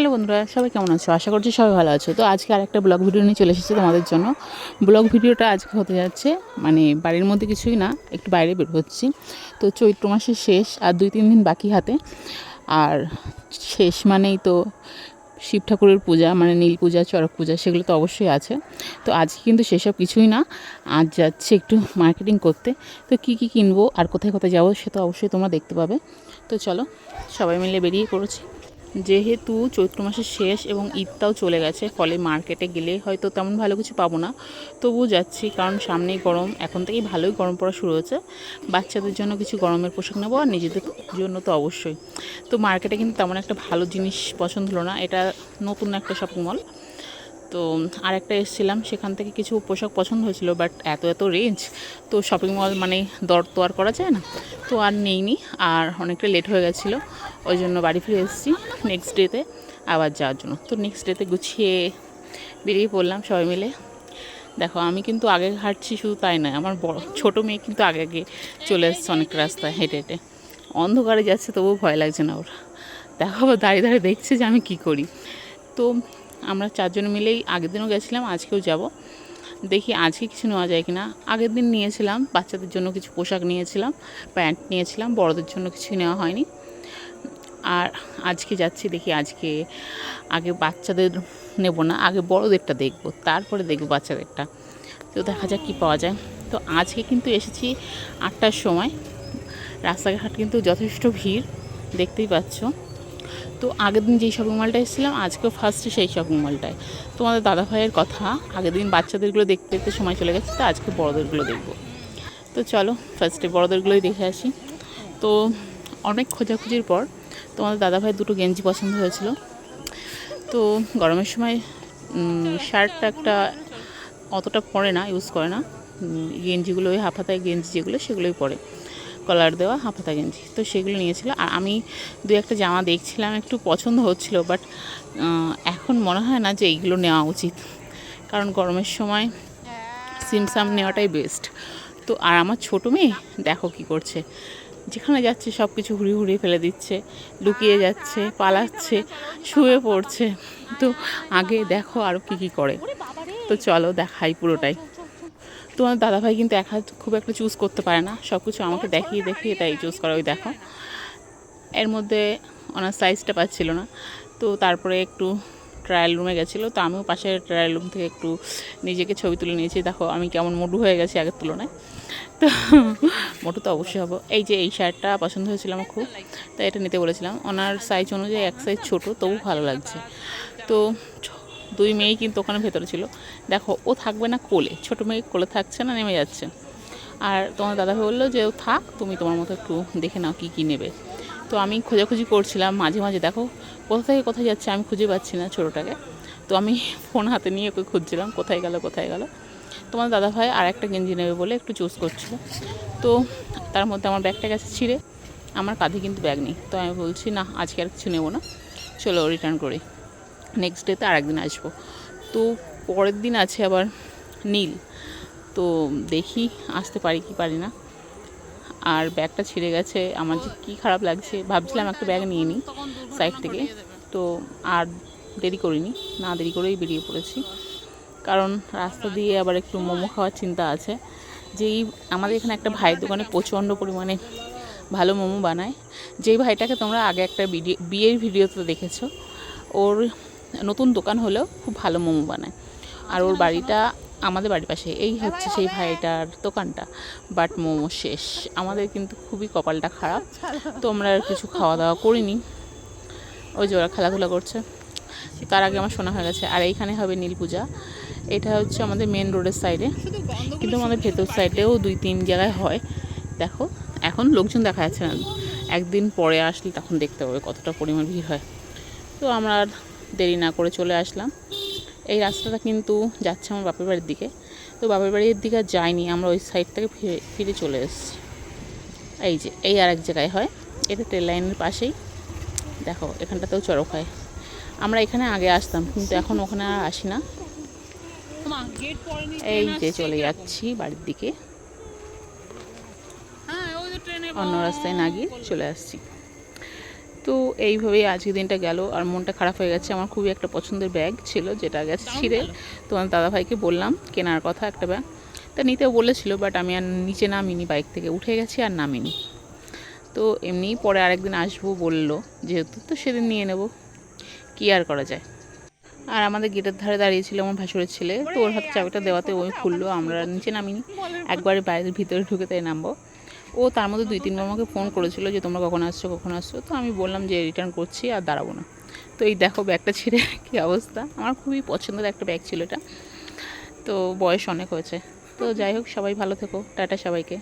Hello বন্ধুরা, সবাই কেমন আছো? আশা করছি সবাই ভালো আছো। তো আজকে আরেকটা ব্লগ ভিডিও নিয়ে চলে এসেছি তোমাদের জন্য। ব্লগ ভিডিওটা আজকে হতে যাচ্ছে মানে বাড়ির মধ্যে কিছুই না, একটু বাইরে বের হচ্ছি। তো চৈত্র মাসের শেষ আর দুই তিন দিন বাকি হাতে। আর শেষ মানেই তো শিব ঠাকুরের পূজা মানে নীল পূজা, চড়ক পূজা, সেগুলো তো অবশ্যই আছে। তো আজকে কিন্তু সেসব কিছুই না। আজ যাচ্ছে একটু মার্কেটিং করতে। তো কি কি কিনবো আর কোথায় কোথায় যাব, সে তো অবশ্যই তোমরা দেখতে পাবে। তো চলো, সবাই মিলে বেরিয়ে পড়েছি। যেহেতু চৈত্র মাসের শেষ এবং ঈদটাও চলে গেছে, ফলে মার্কেটে গেলে হয়তো তেমন ভালো কিছু পাবো না। তবুও যাচ্ছি, কারণ সামনেই গরম, এখন থেকেই ভালোই গরম পড়া শুরু হয়েছে। বাচ্চাদের জন্য কিছু গরমের পোশাক নেব আর নিজেদের জন্য তো অবশ্যই। তো মার্কেটে কিন্তু তেমন একটা ভালো জিনিস পছন্দ হলো না, এটা নতুন একটা শপিং মল তো আরেকটা এসেছিলাম, সেখান থেকে কিছু পোশাক পছন্দ হয়েছিল বাট এত এত রেঞ্জ তো শপিং মল মানে দর তো আর করা যায় না, তো আর নেইনি, আর অনেকটা লেট হয়ে গেছিল, ওই জন্য বাড়ি ফিরে এসেছি নেক্সট ডেতে আবার যাওয়ার জন্য। তো নেক্সট ডেতে গুছিয়ে বেরিয়ে পড়লাম সবাই মিলে। দেখো, আমি কিন্তু আগে হাঁটছি শুধু তাই নয়, আমার বড়, ছোটো মেয়ে কিন্তু আগে আগে চলে এসছে অনেক রাস্তায় হেঁটে হেঁটে। অন্ধকারে যাচ্ছে, তবুও ভয় লাগছে না ওর। দেখো আবার দাঁড়িয়ে দাঁড়িয়ে দেখছে যে আমি কি করি। তো আমরা চারজন মিলেই আগের দিনও গেছিলাম, আজকেও যাব। দেখি আজকে কিছু নেওয়া যায় কিনা। আগের দিন নিয়েছিলাম, বাচ্চাদের জন্য কিছু পোশাক নিয়েছিলাম, প্যান্ট নিয়েছিলাম, বড়দের জন্য কিছুই নেওয়া হয়নি। আর আজকে যাচ্ছি, দেখি আজকে আগে বাচ্চাদের নেব না, আগে বড়দেরটা দেখব, তারপরে দেখব বাচ্চাদেরটা। তো দেখা যাক কী পাওয়া যায়। তো আজকে কিন্তু এসেছি আটটার সময়। রাস্তাঘাট কিন্তু যথেষ্ট ভিড়, দেখতেই পাচ্ছ। তো আগের দিন যেই শপিং মলটা এসেছিলাম, আজকেও ফার্স্টে সেই শপিং মলটায় তোমাদের দাদা ভাইয়ের কথা, আগের দিন বাচ্চাদেরগুলো দেখতে দেখতে সময় চলে গেছে, তো আজকে বড়দেরগুলো দেখব। তো চলো ফার্স্টে বড়দেরগুলোই দেখে আসি। তো অনেক খোঁজাখুঁজির পর তোমাদের দাদা ভাই দুটো গেঞ্জি পছন্দ হয়েছিল। তো গরমের সময় শার্টটা একটা অতটা পরে না ইউজ করে না। গেঞ্জিগুলো ওই হাফ হাতায় গেঞ্জি যেগুলো, সেগুলোই পরে। কলার দেওয়া হাফাতা গেঞ্জি। তো সেগুলো নিয়েছিল। আর আমি দু একটা জামা দেখছিলাম, একটু পছন্দ হচ্ছিল বাট এখন মনে হয় না যে এইগুলো নেওয়া উচিত। কারণ গরমের সময় সিমসাম নেওয়াটাই বেস্ট তো আর আমার ছোটো মেয়ে দেখো কি করছে। যেখানে যাচ্ছে সব কিছু হুড়ি হুড়িয়ে ফেলে দিচ্ছে, লুকিয়ে যাচ্ছে, পালাচ্ছে, শুয়ে পড়ছে। তো আগে দেখো আরও কী কী করে। তো চলো দেখাই পুরোটাই। তোমার দাদাভাই কিন্তু এক হাত খুব একটা চুজ করতে পারে না। সব কিছু আমাকে দেখিয়ে দেখিয়ে তাই চুজ করা ওই দেখো। এর মধ্যে ওনার সাইজটা পাচ্ছিল না। তো তারপরে একটু ট্রায়াল রুমে গেছিল। তো আমিও পাশের ট্রায়াল রুম থেকে একটু নিজেকে ছবি তুলে নিয়েছি। দেখো, আমি কেমন মোটু হয়ে গেছি আগের তুলনায়। তো মোটু তো অবশ্যই হব। এই যে এই শার্টটা পছন্দ হয়েছিল আমার খুব। তাই এটা নিতে বলেছিলাম। ওনার সাইজ অনুযায়ী এক সাইজ ছোটো, তবু ভালো লাগছে। তো দুই মেয়েই কিন্তু ওখানে ভেতরে ছিল। দেখো, ও থাকবে না কোলে। ছোটো মেয়ে কোলে থাকছে না, নেমে যাচ্ছে। আর তোমার দাদা বলল যে, ও থাক, তুমি তোমার মতো একটু দেখে নাও কী কী নেবে। তো আমি খোঁজাখুঁজি করছিলাম মাঝে মাঝে। দেখো, কোথা থেকে কোথায় যাচ্ছে আমি খুঁজে পাচ্ছি না ছোটোটাকে। তো আমি ফোন হাতে নিয়ে ওকে খুঁজছিলাম, কোথায় গেল কোথায় গেল। তোমার দাদা ভাই আর একটা গেঞ্জি নেবে বলে একটু চুজ করছিল। তো তার মধ্যে আমার ব্যাগটা গেছে ছিঁড়ে। আমার কাঁধে কিন্তু ব্যাগ নেই। তো আমি বলছি, না, আজকে আর কিছু নেব না। চলো রিটার্ন করি। নেক্সট ডেতে আর একদিন আসব। তো পরের দিন আছে আবার নীল। তো দেখি আসতে পারি কি পারি না। আর ব্যাগটা ছিঁড়ে গেছে। আমার যে কী খারাপ লাগছে, ভাবছিলাম একটা ব্যাগ নিয়ে নিই সাইড থেকে। তো আর দেরি করিনি, না দেরি করেই বেরিয়ে পড়েছি। কারণ রাস্তা দিয়ে আবার একটু মোমো খাওয়ার চিন্তা আছে। যেই আমাদের এখানে একটা ভাইয়ের দোকানে প্রচণ্ড পরিমাণে ভালো মোমো বানায়। যেই ভাইটাকে তোমরা আগে একটা ভিডিও, বিয়ের ভিডিওতে দেখেছ, ওর নতুন দোকান হলেও খুব ভালো মোমো বানায়। আর ওর বাড়িটা আমাদের বাড়ির পাশে, এই হচ্ছে সেই ভাইটার দোকানটা বাট মোমো শেষ। আমাদের কিন্তু খুবই কপালটা খারাপ, তো আমরা আর কিছু খাওয়া দাওয়া করিনি। ওই যে ওরা খেলাধুলা করছে, তার আগে আমার শোনা হয়ে গেছে। আর এইখানে হবে নীল পূজা, এটা হচ্ছে আমাদের মেন রোডের সাইডে কিন্তু আমাদের ভেতর সাইডেও দুই তিন জায়গায় হয়। দেখো, এখন লোকজন দেখা যাচ্ছে না। একদিন পরে আসলে তখন দেখতে পাবে কতটা পরিমাণ ভিড় হয়। তো আমরা দেরি না করে চলে আসলাম। এই রাস্তাটা কিন্তু যাচ্ছে আমার বাপের বাড়ির দিকে। তো বাপের বাড়ির দিকে আর যাইনি, আমরা ওই সাইড থেকে ফিরে ফিরে চলে এসেছি। এই যে, এই আর এক জায়গায় হয়। এটা ট্রেন লাইনের পাশেই। দেখো, এখানটাতেও চড়ক হয়। আমরা এখানে আগে আসতাম, কিন্তু এখন ওখানে আর আসি না। এই যে চলে যাচ্ছি বাড়ির দিকে। অন্য রাস্তায় না গিয়ে চলে আসছি। তো এইভাবেই আজকের দিনটা গেল আর মনটা খারাপ হয়ে গেছে। আমার খুবই একটা পছন্দের ব্যাগ ছিল যেটা গেছে ছিঁড়ে। তোমার দাদাভাইকে বললাম কেনার কথা একটা ব্যাগ তা নিতেও বলেছিল বাট আমি আর নিচে নামিনি বাইক থেকে উঠে গেছি আর নামিনি। তো এমনিই পরে আরেকদিন আসব বলল যেহেতু তো সেদিন নিয়ে নেব। কী আর করা যায়? আর আমাদের গেটের ধারে দাঁড়িয়ে ছিল আমার ভাসুরের ছেলে। তো ওর হাতে চাবিটা দেওয়াতে ওই খুললো আমরা নিচে নামিনি। একবারে বাইরের ভিতরে ঢুকে তাই নামবো। ও তার মধ্যে দুই তিনবার আমাকে ফোন করেছিল যে, তোমরা কখন আসছো কখন আসছো? তো আমি বললাম যে রিটার্ন করছি আর দাঁড়াবো না। তো এই দেখো ব্যাগটা ছিঁড়ে কী অবস্থা? আমার খুবই পছন্দের একটা ব্যাগ ছিল এটা। তো বয়স অনেক হয়েছে। তো যাই হোক, সবাই ভালো থেকো। টাটা সবাইকে।